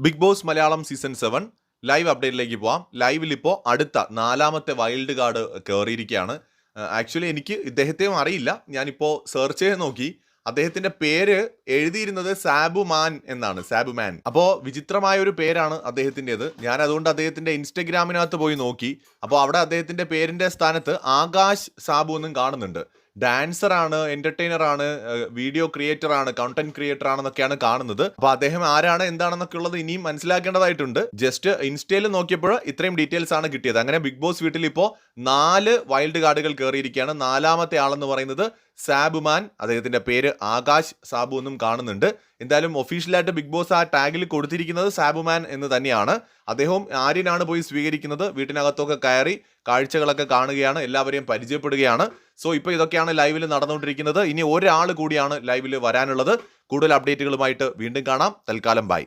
Big Boss Malayalam season seven live അപ്ഡേറ്റിലേക്ക് പോവാം. ലൈവിൽ ഇപ്പോൾ അടുത്ത നാലാമത്തെ വൈൽഡ് കാർഡ് കയറിയിരിക്കുകയാണ് ആക്ച്വലി എനിക്ക് ഇദ്ദേഹത്തെയും അറിയില്ല. ഞാനിപ്പോൾ സെർച്ച് ചെയ്ത് നോക്കി. അദ്ദേഹത്തിന്റെ പേര് എഴുതിയിരുന്നത് സാബു മാൻ എന്നാണ്. സാബു മാൻ. അപ്പോൾ വിചിത്രമായ ഒരു പേരാണ് അദ്ദേഹത്തിന്റെത്. ഞാൻ അതുകൊണ്ട് അദ്ദേഹത്തിന്റെ ഇൻസ്റ്റഗ്രാമിനകത്ത് പോയി നോക്കി. അപ്പോൾ അവിടെ അദ്ദേഹത്തിന്റെ പേരിന്റെ സ്ഥാനത്ത് ആകാശ് സാബു എന്നും കാണുന്നുണ്ട്. ഡാൻസർ ആണ് എന്റർടൈനർ ആണ് വീഡിയോ ക്രിയേറ്റർ ആണ് കണ്ടന്റ് ക്രിയേറ്റർ ആണെന്നൊക്കെയാണ് കാണുന്നത്. അപ്പൊ അദ്ദേഹം ആരാണ് എന്താണെന്നൊക്കെ ഉള്ളത് ഇനിയും മനസ്സിലാക്കേണ്ടതായിട്ടുണ്ട്. ജസ്റ്റ് ഇൻസ്റ്റയിൽ നോക്കിയപ്പോൾ ഇത്രയും ഡീറ്റെയിൽസ് ആണ് കിട്ടിയത്. അങ്ങനെ ബിഗ് ബോസ് വീട്ടിൽ ഇപ്പോൾ നാല് വൈൽഡ് കാർഡുകൾ കയറിയിരിക്കുകയാണ്. നാലാമത്തെ ആളെന്ന് പറയുന്നത് സാബുമാൻ അദ്ദേഹത്തിന്റെ പേര് ആകാശ് സാബു എന്നും കാണുന്നുണ്ട്. എന്തായാലും ഒഫീഷ്യലായിട്ട് ബിഗ് ബോസ് ആ ടാഗിൽ കൊടുത്തിരിക്കുന്നത് സാബുമാൻ എന്ന് തന്നെയാണ്. അദ്ദേഹവും ആര്യനാണ് പോയി സ്വീകരിക്കുന്നത്. വീട്ടിനകത്തൊക്കെ കയറി കാഴ്ചകളൊക്കെ കാണുകയാണ്. എല്ലാവരെയും പരിചയപ്പെടുകയാണ്. സോ ഇപ്പോൾ ഇതൊക്കെയാണ് ലൈവിൽ നടന്നുകൊണ്ടിരിക്കുന്നത്. ഇനി ഒരാൾ കൂടിയാണ് ലൈവിൽ വരാനുള്ളത്. കൂടുതൽ അപ്ഡേറ്റുകളുമായിട്ട് വീണ്ടും കാണാം. തൽക്കാലം ബൈ.